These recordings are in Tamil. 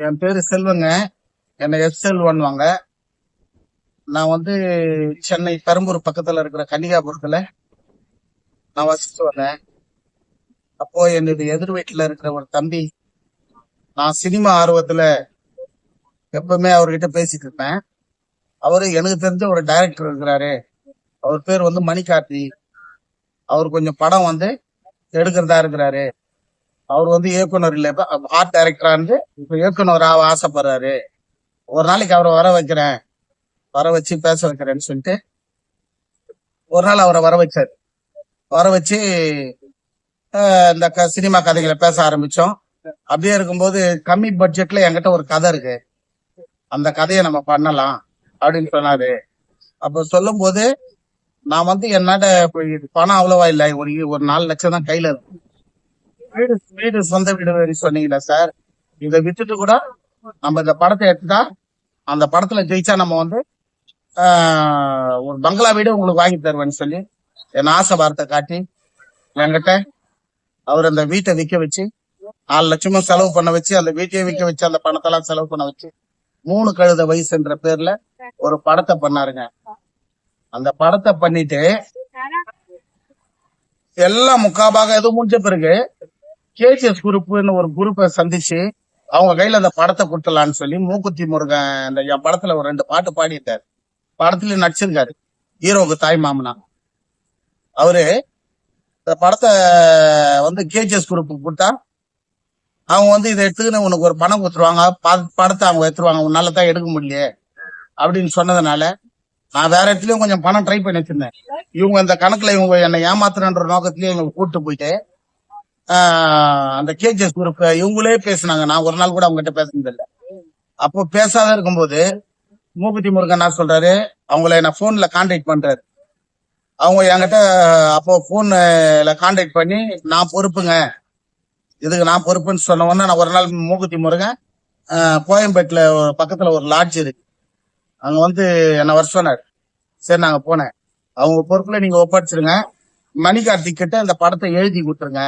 என் பேரு செல்வங்க. என்னை எஸ் செல்வன்வாங்க நான் வந்து சென்னை பெரம்பூர் பக்கத்துல இருக்கிற கன்னிகாபுரத்துல நான் வசிச்சு வந்தேன். அப்போ என்னுடைய எதிர் வீட்டுல இருக்கிற ஒரு தம்பி நான் சினிமா ஆர்வத்துல எப்பவுமே அவர்கிட்ட பேசிட்டு இருப்பேன். அவரு எனக்கு தெரிஞ்ச ஒரு டைரக்டர் இருக்கிறாரு. அவர் பேர் வந்து மணிகார்த்தி. அவர் கொஞ்சம் படம் வந்து எடுக்கிறதா இருக்கிறாரு. அவர் வந்து இயக்குனர் இல்ல. ஆர்ட் டைரக்டரா இருந்து இப்ப இயக்குனர் ஆக ஆசைப்படுறாரு. ஒரு நாளைக்கு அவரை வர வைக்கிறேன். வர வச்சு பேச வைக்கிறேன்னு சொல்லிட்டு ஒரு நாள் அவரை வர வச்சார். வர வச்சு இந்த க- சினிமா கதைகளை பேச ஆரம்பிச்சோம். அப்படியே இருக்கும்போது கம்மி பட்ஜெட்ல என்கிட்ட ஒரு கதை இருக்கு. அந்த கதையை நம்ம பண்ணலாம் அப்படின்னு சொன்னாரு. அப்ப சொல்லும் போது நான் வந்து என்னோட பணம் அவ்வளவா இல்லை. ஒரு ஒரு நாலு லட்சம் தான் கையில இருக்கும் வீடு வீடு சொந்த வீடு சொன்னீங்களா சார் இதை விட்டுட்டு கூட நம்ம இந்த படத்தை எடுத்துட்டா அந்த படத்துல ஜெயிச்சா நம்ம வந்து ஒரு பங்களா வீடு உங்களுக்கு வாங்கி தருவேன்னு சொல்லி என் ஆசை வார்த்தை காட்டி என்கிட்ட அவர் அந்த வீட்டை விற்க வச்சு நாலு லட்சமும் செலவு பண்ண வச்சு அந்த வீட்டையும் விற்க வச்சு அந்த பணத்தெல்லாம் செலவு பண்ண வச்சு மூணு கழுத வயசுன்ற பேர்ல ஒரு படத்தை பண்ணாருங்க. அந்த படத்தை பண்ணிட்டு எல்லாம் முக்காபாக எதுவும் முடிஞ்ச பிறகு கேஜிஎஸ் குரூப்னு ஒரு குரூப்பை சந்திச்சு அவங்க கையில அந்த படத்தை கொடுத்தலான்னு சொல்லி மூக்குத்தி முருகன் அந்த என் படத்துல ஒரு ரெண்டு பாட்டு பாடிட்டாரு. படத்துலயும் நடிச்சிருக்காரு. ஹீரோவுக்கு தாய் மாமனா. அவரு இந்த படத்தை வந்து கேஜிஎஸ் குரூப்புக்கு கொடுத்தா அவங்க வந்து இதை எடுத்துக்கின்னு உனக்கு ஒரு பணம் கொடுத்துருவாங்க. படத்தை அவங்க எடுத்துருவாங்க. உன்னால தான் எடுக்க முடியல அப்படின்னு சொன்னதுனால நான் வேற இடத்துலயும் கொஞ்சம் பணம் ட்ரை பண்ணி வச்சிருந்தேன். இவங்க இந்த கணக்குல இவங்க என்னை ஏமாத்துறன்ற நோக்கத்திலயும் இவங்க கூப்பிட்டு போயிட்டு அந்த கேஜிஎஸ் குரூப் இவங்களே பேசுனாங்க. நான் ஒரு நாள் கூட அவங்ககிட்ட கிட்ட இல்லை. அப்போ பேசாத இருக்கும்போது மூக்குத்தி முருகன் நான் சொல்றாரு அவங்கள என்ன போன்ல கான்டாக்ட் பண்றாரு. அவங்க என்கிட்ட அப்போ போன்ல கான்டாக்ட் பண்ணி நான் பொறுப்புங்க. இதுக்கு நான் பொறுப்புன்னு சொன்ன உடனே நான் ஒரு நாள் மூக்குத்தி முருகன் கோயம்பேட்டில் பக்கத்தில் ஒரு ஒரு லாட்ஜ் இருக்கு. அங்கே வந்து என்னை வர சொன்னார். சரி நாங்கள் போனேன். அவங்க பொறுப்பில் நீங்கள் ஒப்படைச்சிருங்க. மணிகார்த்திக் கிட்ட அந்த படத்தை எழுதி கொடுத்துருங்க.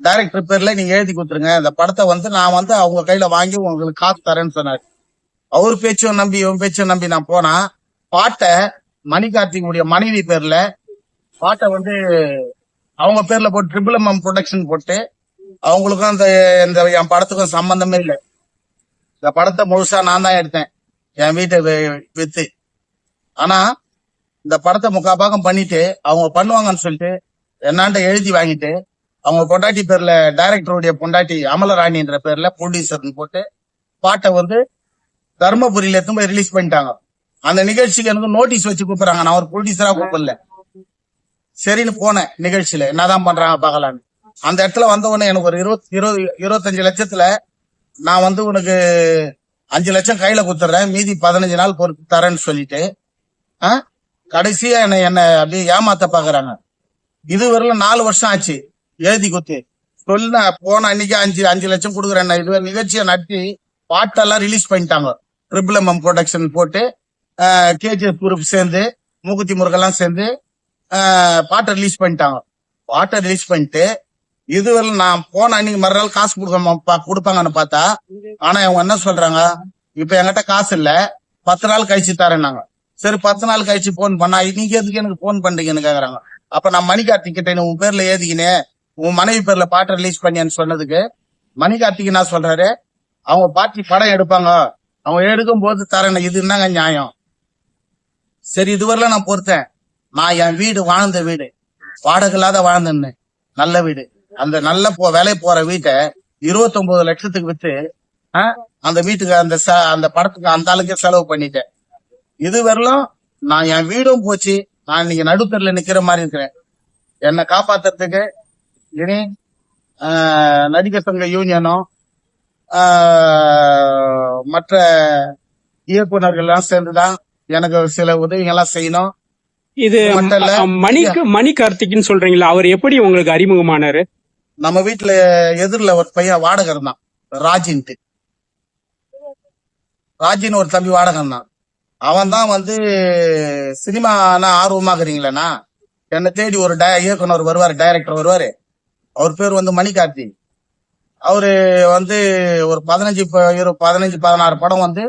டைரக்டர் பேர்ல நீங்க எழுதி கொடுத்துருங்க. அந்த படத்தை வந்து நான் வந்து அவங்க கையில வாங்கி உங்களுக்கு காசு தரேன்னு சொன்னார். அவர் பேச்சும் நம்பி இவன் பேச்சும் நம்பி நான் போனா பாட்டை மணிகார்த்திகனுடைய மனைவி பேர்ல பாட்டை வந்து அவங்க பேர்ல போட்டு ட்ரிபிள் எம் ப்ரொடக்ஷன் போட்டு அவங்களுக்கும் அந்த இந்த என் படத்துக்கும் சம்பந்தமே இல்லை. இந்த படத்தை முழுசா நான் தான் எடுத்தேன். என் வீட்டை வித்து. ஆனா இந்த படத்தை முக்காபாகம் பண்ணிட்டு அவங்க பண்ணுவாங்கன்னு சொல்லிட்டு என்னாண்ட எழுதி வாங்கிட்டு அவங்க பொண்டாட்டி பேர்ல டைரக்டருடைய பொண்டாட்டி அமலராணின்ற பேர்ல ப்ரொடியூசர்னு போட்டு பாட்டை வந்து தர்மபுரியில எடுத்து போய் ரிலீஸ் பண்ணிட்டாங்க. அந்த நிகழ்ச்சிக்கு எனக்கு நோட்டீஸ் வச்சு கூப்பிடுறாங்க. நான் ஒரு ப்ரொடியூசரா கூப்பிடல. சரின்னு போனேன் நிகழ்ச்சியில. என்னதான் பண்றாங்க பார்க்கலான்னு அந்த இடத்துல வந்த உடனே எனக்கு ஒரு இருபத்தி இருபது இருபத்தஞ்சு லட்சத்துல நான் வந்து உனக்கு அஞ்சு லட்சம் கையில கொடுத்துட்றேன் மீதி பதினஞ்சு நாள் பொறுத்து தரேன்னு சொல்லிட்டு ஆ? கடைசியா என்ன என்ன அப்படியே ஏமாத்த பாக்குறாங்க. இதுவரையிலும் நாலு வருஷம் ஆச்சு. எழுதி குத்து. சொல்ல போன அன்னைக்கு அஞ்சு அஞ்சு லட்சம் கொடுக்குறேன் இது நிகழ்ச்சியை நடத்தி பாட்டெல்லாம் ரிலீஸ் பண்ணிட்டாங்க. ட்ரிபிள் எம் ப்ரொடக்ஷன் போட்டு கேஜிஎஃப் குரூப் சேர்ந்து மூக்குத்தி முருகெல்லாம் சேர்ந்து பாட்டை ரிலீஸ் பண்ணிட்டாங்க. பாட்டை ரிலீஸ் பண்ணிட்டு இதுவரை நான் போன அன்னைக்கு மறுநாள் காசு கொடுக்க கொடுப்பாங்கன்னு பார்த்தா ஆனா இவங்க என்ன சொல்றாங்க? இப்ப என்கிட்ட காசு இல்ல. பத்து நாள் கழிச்சு தரேன்னாங்க சரி பத்து நாள் கழிச்சு போன் பண்ணா இன்னைக்கு எதுக்கு எனக்கு போன் பண்றீங்கன்னு கேக்குறாங்க. அப்ப நான் மணிகார்த்திக் கிட்ட உன் பேர்ல ஏதிக்கினே உன் மனைவி பேர்ல பாட்டை ரிலீஸ் பண்ணியான்னு சொன்னதுக்கு மணிகார்த்திக் சொல்றாரு? அவங்க பாட்டி படம் எடுப்பாங்க. அவங்க எடுக்கும் போது தரேன் இது என்னங்க நியாயம்? சரி இதுவரையில நான் பொறுத்தேன். நான் என் வீடு வாழ்ந்த வீடு. வாடகை இல்லாத வாழ்ந்தேன்னு. நல்ல வீடு. அந்த நல்ல போ வேலை போற வீட்டை இருபத்தொன்பது லட்சத்துக்கு வித்து அந்த வீட்டுக்கு அந்த ச- அந்த படத்துக்கு அந்த அளவுக்கு செலவு பண்ணிட்டேன். இது வரலும் நான் என் வீடும் போச்சு. நான் இன்னைக்கு நடுத்தரில் நிக்கிற மாதிரி இருக்கிறேன். என்னை காப்பாத்துறதுக்கு இனி நடிகர் சங்க யூனியனும் மற்ற இயக்குனர்கள் எல்லாம் சேர்ந்துதான் எனக்கு சில உதவிகள்லாம் செய்யணும். இது மணிக்கு மணி கார்த்திக்னு சொல்றீங்களா? அவர் எப்படி உங்களுக்கு அறிமுகமானாரு? நம்ம வீட்டுல எதிரில ஒரு பையன் வாடகை இருந்தான் ராஜின்ட்டு. ராஜின்னு ஒரு தம்பி வாடகை இருந்தான் அவன் தான் வந்து சினிமானா ஆர்வமாகறீங்களேண்ணா? என்னை தேடி ஒரு டய- இயக்குனர் வருவாரு டைரக்டர் வருவாரு. அவர் பேர் வந்து மணிகார்த்தி அவரு வந்து ஒரு பதினஞ்சு ப- பதினஞ்சு பதினாறு படம் வந்து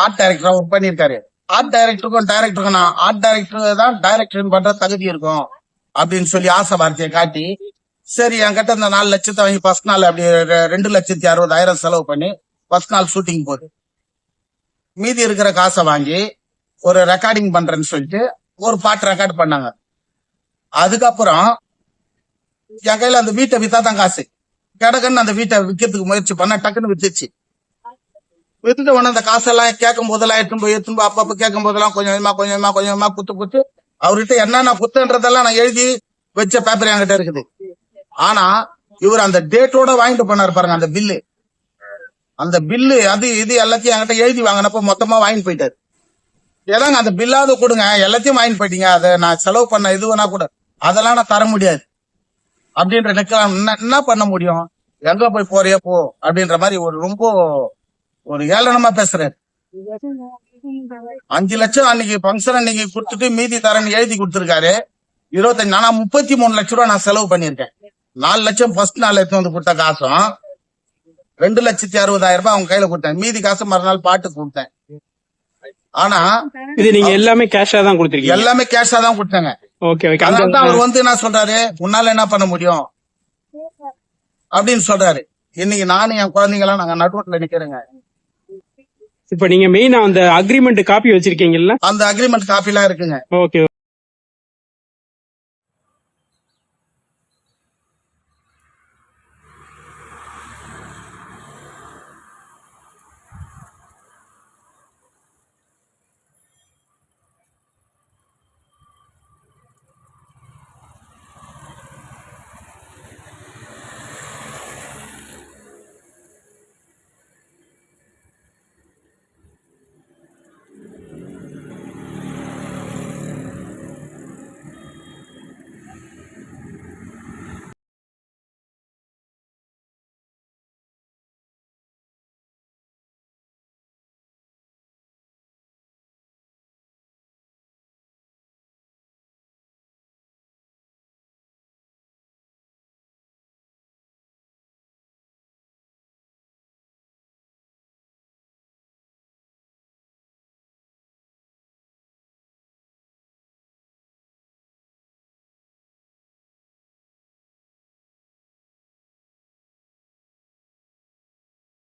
ஆர்ட் டைரக்டரா ஒர்க் பண்ணியிருக்காரு. ஆர்ட் டைரக்டருக்கும் டைரக்டருக்கும் நான் ஆர்ட் டைரக்டர் தான் டைரக்டர் பண்ற தகுதி இருக்கும் அப்படின்னு சொல்லி ஆசை வார்த்தையை காட்டி சரி என்கிட்ட இந்த நாலு லட்சத்தை வாங்கி ஃபர்ஸ்ட் நாள் அப்படி ரெ- ரெண்டு லட்சத்தி அறுபதாயிரம் செலவு பண்ணி ஃபர்ஸ்ட் நாள் ஷூட்டிங் போகுது மீதி இருக்கிற காசை வாங்கி ஒரு ரெக்கார்டிங் பண்றேன்னு சொல்லிட்டு ஒரு பாட்டு ரெக்கார்ட் பண்ணாங்க. அதுக்கப்புறம் என் கையில அந்த வீட்டை வித்தா தான் காசு. கிடக்குன்னு அந்த வீட்டை விற்கிறதுக்கு முயற்சி பண்ண டக்குன்னு வித்துச்சு. வித்துட்ட உடனே அந்த காசெல்லாம் கேட்கும் போதெல்லாம் எடுத்துன்னு போய் எடுத்துன்னு போய் அப்பப்ப கேட்கும் போதெல்லாம் கொஞ்சம் கொஞ்சமா கொஞ்சம் கொஞ்சமா கொஞ்சம் கொஞ்சமா குத்து குத்து அவர்கிட்ட என்னென்ன குத்துன்றதெல்லாம் நான் எழுதி வச்ச பேப்பர் என்கிட்ட இருக்குது. ஆனா இவர் அந்த டேட்டோட வாங்கிட்டு போனாரு பாருங்க அந்த பில்லு அந்த பில்லு அது இது எல்லாத்தையும் என்கிட்ட எழுதி வாங்கினப்ப மொத்தமா வாங்கிட்டு போயிட்டாரு. ஏதாங்க அந்த பில்லாவது கொடுங்க எல்லாத்தையும் வாங்கிட்டு போயிட்டீங்க. அதை நான் செலவு பண்ண இது வேணா கூட. அதெல்லாம் நான் தர முடியாது. அப்படின்ற நிக்கலாம் என்ன- பண்ண முடியும்? எங்க போய் போறியா போ அப்படின்ற மாதிரி ஒரு ரொம்ப ஒரு ஏளனமா பேசுறாரு. அஞ்சு லட்சம் அன்னைக்கு ஃபங்க்ஷன் அன்னைக்கு கொடுத்துட்டு மீதி தரேன்னு எழுதி கொடுத்துருக்காரு. இருபத்தஞ்சு நானா முப்பத்தி மூணு லட்ச ரூபா நான் செலவு பண்ணியிருக்கேன். நாலு லட்சம் ஃபர்ஸ்ட் நாள் எடுத்து வந்து கொடுத்த காசும் ரெண்டு லட்சத்தி அறுபதாயிரம் ரூபாய் அவங்க கையில கொடுத்தேன். மீதி காசு மறுநாள் பாட்டு கொடுத்தேன். ஆனா இது நீங்க எல்லாமே கேஷா தான் கொடுத்துருக்கீங்க. எல்லாமே கேஷா தான் கொடுத்தாங்க. ஓகே ஓகே அதனால அந்த தான் அவர் வந்து என்ன சொல்றாரு? உன்னால என்ன பண்ண முடியும்? அப்படின்னு சொல்றாரு. இன்னைக்கு நானும் என் குழந்தைங்க எல்லாம் நாங்க நடுவோட்ல நிக்கிறேங்க. இப்ப நீங்க மெயினா அந்த அக்ரிமெண்ட் காப்பி வச்சிருக்கீங்கல்ல? அந்த அக்ரிமெண்ட் காப்பி எல்லாம் இருக்குங்க. ஓகே